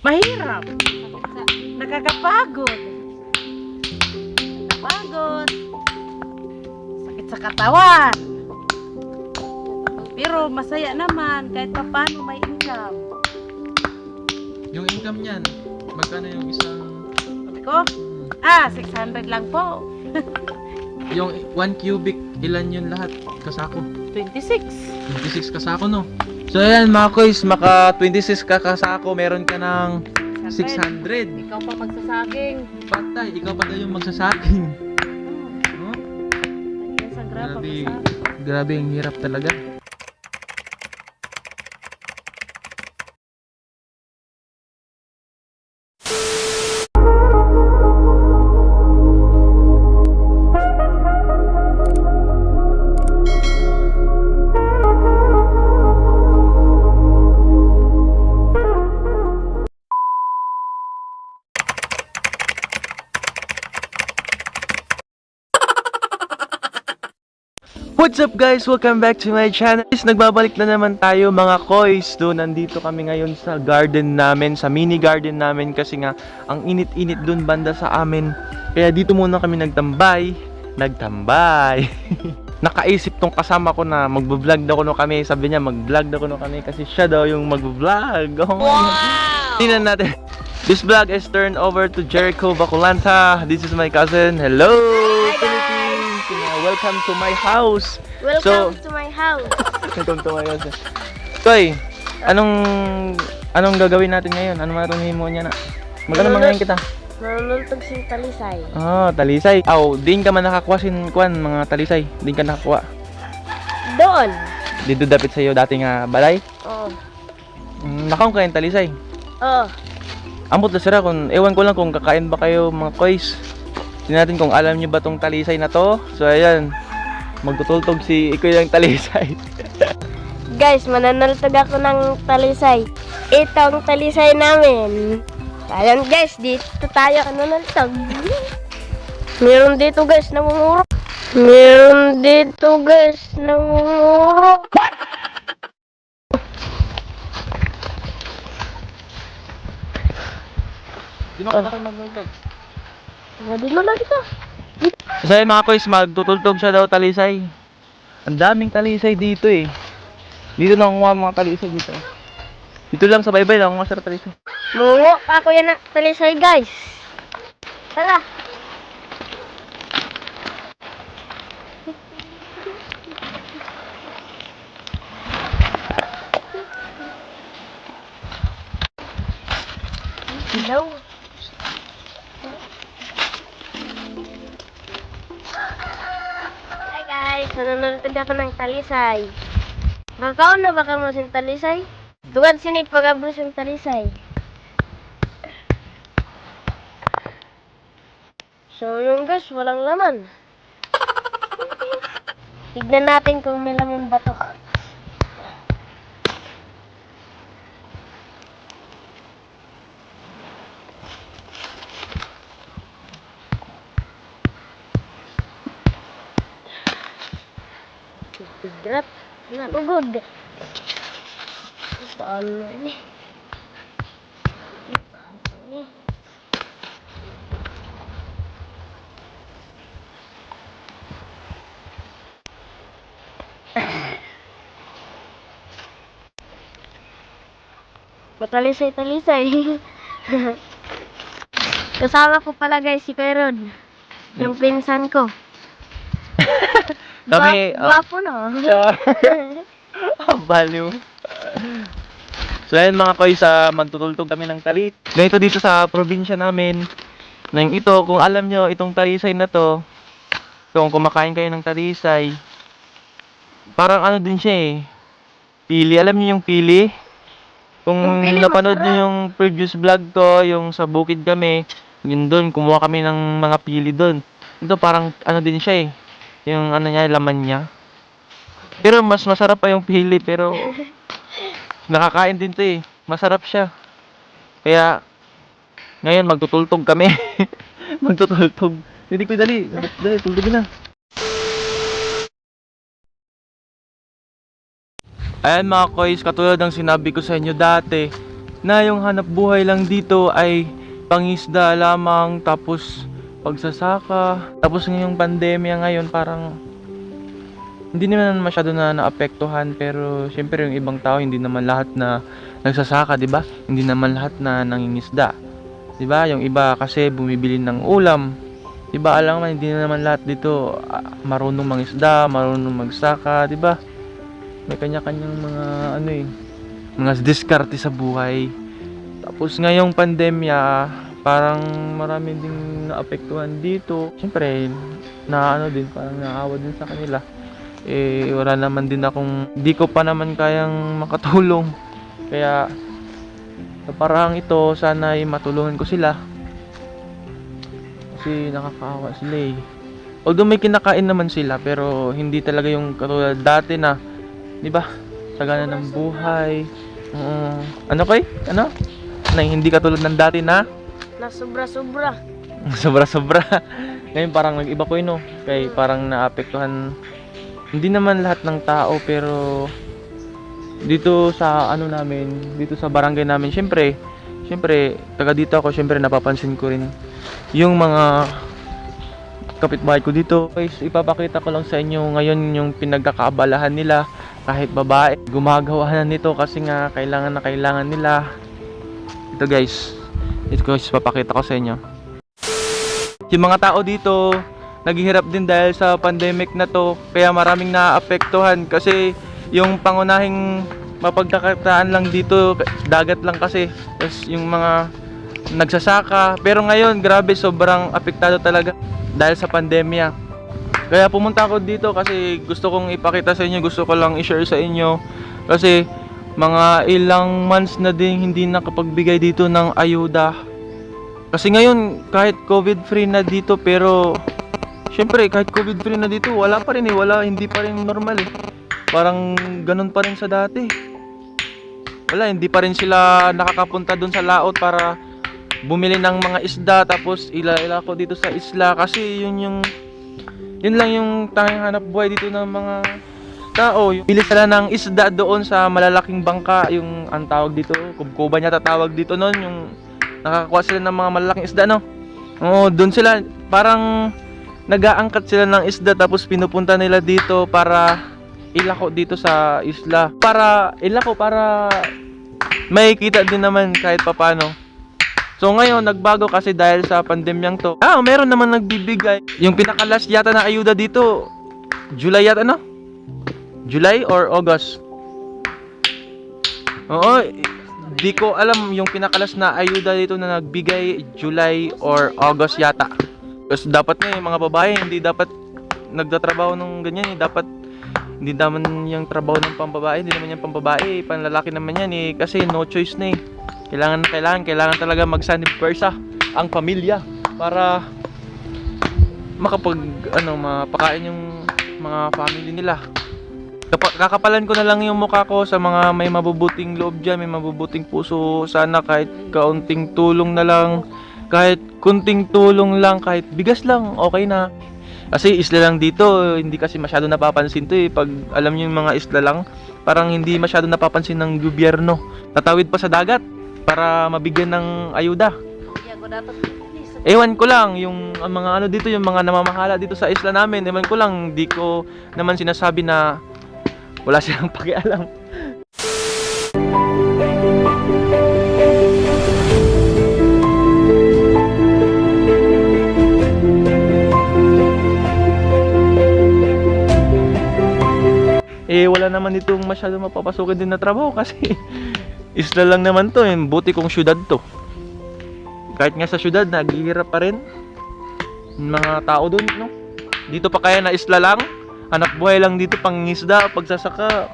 Mahirap. Nakakapagod. Nakakapagod. Sakit sa katawan. Pero masaya naman kahit pa paano may income. Yung income niyan, magkano yung isang... Sabi ko, ah, 600 lang po. Yung 1 cubic, ilan yun lahat? Kasako. 26. 26 kasako, no? So, ayan mga koys, maka 26 ka kasako, meron ka ng 600. Ikaw pa magsasaging. Patay, ikaw pa daw yung magsasaking. No? Tagyan sa grapa Grabe, grabe ang hirap talaga. Up guys? Welcome back to my channel. Guys, nagbabalik na naman tayo mga koys. Doon, nandito kami ngayon sa garden namin, sa mini garden namin kasi nga ang init-init doon banda sa amin. Kaya dito muna kami nagtambay. Nagtambay. Nakaisip tong kasama ko na magbo-vlog daw kuno kami. Sabi niya mag-vlog daw kuno kami kasi siya daw yung magbo-vlog. Oh wow! Tingnan natin. This vlog is turned over to Jericho Baculanta. This is my cousin. Hello! Welcome to my house. Welcome So- to my house. Welcome to my house. Koy, anong anong gagawin natin ngayon? Ano marunong mo niya na? Lulot. mangayon kita? Nanununtog si Talisay. Oh, talisay. Aw, din ka man nakakuha sin kuan mga talisay. Din ka nakakuha. Doon. Dito dapit sa iyo dati nga balay. Oh. Mm, nakaon kayo talisay. Oh. Ambot na sira kung ewan ko lang kung kakain ba kayo mga koys. Tingnan natin kung alam niyo ba tong talisay na to. So ayan. Magtutultog si Ikoy ng talisay. Guys, mananaltog ako ng Talisay. Ito ang Talisay namin. Ayan guys, dito tayo nanaltog. Meron dito guys, namumuro. Meron dito guys, namumuro. Di mo kaya magtultog. Pwede mo lang ito. So ayun mga koys, magtutultog siya daw talisay. Ang daming talisay dito eh. Dito lang ako mga talisay dito. Dito lang sa baybay lang ako masarap talisay. Mungo pa ako yan ng Talisay guys. Tara. Hello. Nanonood ako ng talisay. Kakaon na ba ka mo sin talisay? Dugan sinip pagabro sin talisay. So yung guys, walang laman. Tignan natin kung may laman ba to. Tigrap. Napugod. Paano ini? Ini. Patalisay-talisay. Kasama ko pala guys si Peron. Yung pinsan ko. Kami, Gwa- ah, Gwapo no? Ang baliw. So ayun mga koy, sa magtutultog kami ng talit. Ganito dito sa probinsya namin. Nang ito, kung alam nyo, itong talisay na to, kung kumakain kayo ng talisay, parang ano din siya eh. Pili, alam niyo yung pili? Kung Yung pili napanood masarap. yung previous vlog ko, yung sa bukid kami, yun doon, kumuha kami ng mga pili doon. Ito parang ano din siya eh. Yung ano niya, laman niya. Pero mas masarap pa yung pili, pero nakakain din to eh. Masarap siya. Kaya, ngayon magtutultog kami. magtutultog. Hindi ko dali. Dali, tultogin na. Ayan mga koys, katulad ng sinabi ko sa inyo dati, na yung hanap buhay lang dito ay pangisda lamang tapos pagsasaka. Tapos ngayong pandemya ngayon parang hindi naman masyado na naapektuhan pero syempre yung ibang tao hindi naman lahat na nagsasaka, 'di ba? Hindi naman lahat na nangingisda. 'Di ba? Yung iba kasi bumibili ng ulam. 'Di ba? Alam mo hindi naman lahat dito ah, marunong mangisda, marunong magsaka, 'di ba? May kanya-kanyang mga ano eh, mga diskarte sa buhay. Tapos ngayong pandemya, parang marami ding naapektuhan dito. Siyempre, na ano din, parang naawa din sa kanila. Eh, wala naman din akong, di ko pa naman kayang makatulong. Kaya, sa parang ito, sana ay matulungan ko sila. Kasi nakakaawa sila eh. Although may kinakain naman sila, pero hindi talaga yung katulad dati na, di ba? Sagana ng buhay. Oo. ano kay? Ano? Na hindi katulad ng dati na Na sobra-sobra. sobra-sobra. Ngayon parang nag-iba ko yun, no? Kaya parang naapektuhan hindi naman lahat ng tao pero dito sa ano namin, dito sa barangay namin, syempre, syempre, taga dito ako, syempre napapansin ko rin yung mga kapitbahay ko dito. Guys, ipapakita ko lang sa inyo ngayon yung pinagkakaabalahan nila kahit babae. Gumagawa na nito kasi nga kailangan na kailangan nila. Ito guys, ito guys, papakita ko sa inyo. Yung mga tao dito, naghihirap din dahil sa pandemic na to. Kaya maraming naapektuhan kasi yung pangunahing mapagkakataan lang dito, dagat lang kasi. Tapos yung mga nagsasaka. Pero ngayon, grabe, sobrang apektado talaga dahil sa pandemya. Kaya pumunta ako dito kasi gusto kong ipakita sa inyo, gusto ko lang i-share sa inyo. Kasi mga ilang months na din hindi nakapagbigay dito ng ayuda. Kasi ngayon, kahit COVID-free na dito, pero syempre, kahit COVID-free na dito, wala pa rin eh, wala, hindi pa rin normal eh. Parang ganun pa rin sa dati. Wala, hindi pa rin sila nakakapunta dun sa laot para bumili ng mga isda tapos ila-ila ko dito sa isla kasi yun yung yun lang yung tanging hanap buhay dito ng mga tao. Yung Bili sila ng isda doon sa malalaking bangka, yung ang tawag dito, kubkuban yata tawag dito noon, yung nakakakuha sila ng mga malalaking isda, no? Oo, doon sila, parang nag-aangkat sila ng isda tapos pinupunta nila dito para ilako dito sa isla. Para ilako, para may kita din naman kahit papano. So ngayon, nagbago kasi dahil sa pandemyang to. Ah, meron naman nagbibigay. Yung pinakalas yata na ayuda dito, July yata, no? July or August? Oo, di ko alam yung pinakalas na ayuda dito na nagbigay July or August yata. Kasi dapat nga yung mga babae hindi dapat nagtatrabaho ng ganyan eh. Dapat hindi naman yung trabaho ng pambabae, hindi naman yung pambabae, panlalaki naman yan eh. Kasi no choice na eh. Kailangan kailangan kailangan talaga magsanib persa ang pamilya para makapag ano mapakain yung mga family nila. Kapa- kakapalan ko na lang yung mukha ko sa mga may mabubuting loob dyan, may mabubuting puso. Sana kahit kaunting tulong na lang, kahit kunting tulong lang, kahit bigas lang, okay na. Kasi isla lang dito, hindi kasi masyado napapansin to eh. Pag alam nyo yung mga isla lang, parang hindi masyado napapansin ng gobyerno. Tatawid pa sa dagat para mabigyan ng ayuda. Ewan ko lang, yung mga ano dito, yung mga namamahala dito sa isla namin, ewan ko lang, di ko naman sinasabi na wala silang pakialam. Eh, wala naman itong masyado mapapasukin din na trabaho kasi isla lang naman to, eh. buti kong syudad to kahit nga sa syudad, naghihirap pa rin mga tao doon, no? Dito pa kaya na isla lang, anak buhay lang dito, pangingisda, pagsasaka,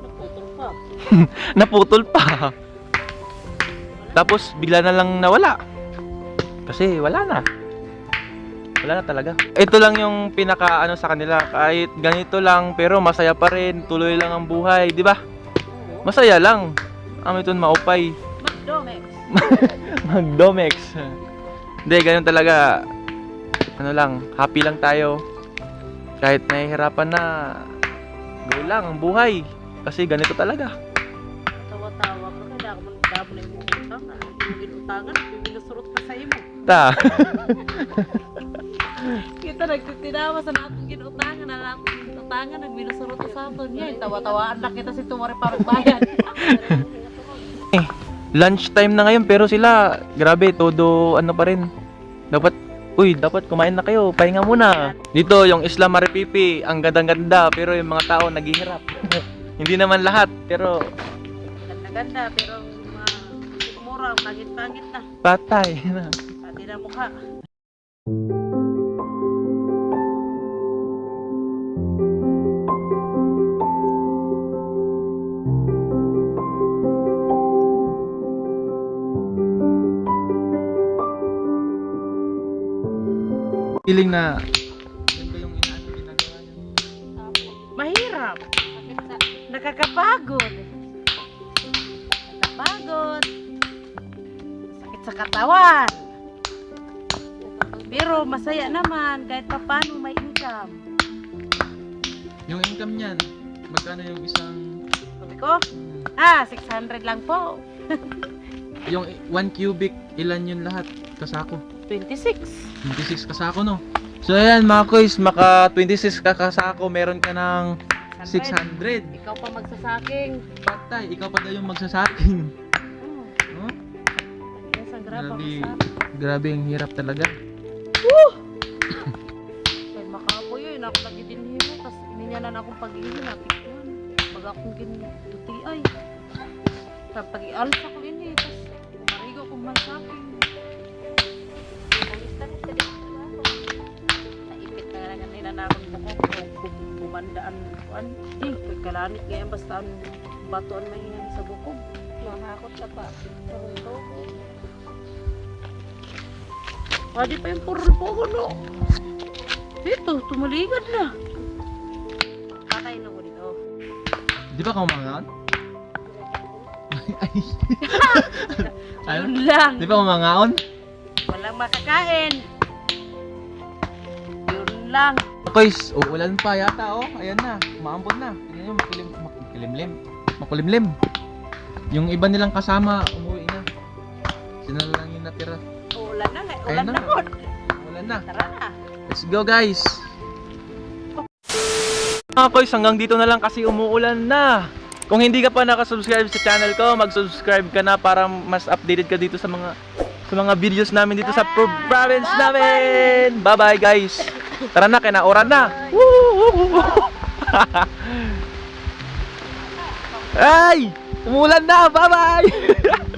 naputol pa. naputol pa. Tapos, bigla na lang nawala. Kasi, wala na. Wala na talaga. Ito lang yung pinaka ano sa kanila, kahit ganito lang, pero masaya pa rin, tuloy lang ang buhay, di ba? Masaya lang. Amin ito maupay. McDomex. Magdomex. Hindi, ganun talaga. Ano lang, happy lang tayo. Kahit nahihirapan na, go lang ang buhay. Kasi ganito talaga. Tawa-tawa ko. Tama, ginutangan, bibinusurot pa sa imo. Ta. Kita nagtitinawa sa natin ginutangan, na natin ginutangan, nagbinusurot sa atin. Yan, tawa-tawaan lang kita si Tumari para magbayad. Lunch time na ngayon pero sila, grabe, todo ano pa rin. Dapat, uy, dapat kumain na kayo, pahinga muna. Dito, yung Islam Maripipi, ang ganda-ganda, pero yung mga tao naghihirap. Hindi naman lahat, pero Ganda-ganda, pero uh, mura, pangit-pangit na. patay na. Pati na mukha. Feeling na. Mahirap. Nakakapagod. Nakakapagod. Sakit sa katawan. Pero masaya naman kahit pa paano may income. Yung income niyan, magkano yung isang, Sabi ko, ah, 600 lang po. yung 1 cubic, ilan yun lahat? Kasako. 26. 26 kasako no. So ayan mga koys, maka 26 ka kasako, meron ka ng 600. Ikaw pa magsasaking. Patay, ikaw pa daw yung magsasaking. Hmm. Huh? Graba Grabe, grabe ang hirap talaga. Kay makapo yun, ako lagi din hiro. Tapos ininyanan akong pag-ihi, napiktuan. Pag akong ginuti ay. Tapos pag-ialis ako ini, tapos marigo kong mansaking. Nga nila na akong bukok. Bum- Bumandaan kuan. Eh, kay kalanit ngayon basta ang batuan mahingan sa bukog. Mahakot ka pa. Pwede pa yung puro po no. Dito, tumaligad na. Patay na ko dito. Di ba kumangaon? Ay. Yun lang. Di ba kumangaon? Walang makakain. Lang. Koys, uulan pa yata oh. Ayan na, umaambon na. Tingnan nyo, makulim, makulimlim. Makulimlim. Yung iba nilang kasama, umuwi na. Sino na lang yung natira. Ulan na Ulan na. na po. Ulan na. Tara na. Let's go guys! Mga koys, hanggang dito na lang kasi umuulan na. Kung hindi ka pa nakasubscribe sa channel ko, mag-subscribe ka na para mas updated ka dito sa mga sa mga videos namin dito sa pro- province namin. Bye-bye guys. Tara na, kinauran na. Ay! Umulan na. Bye-bye.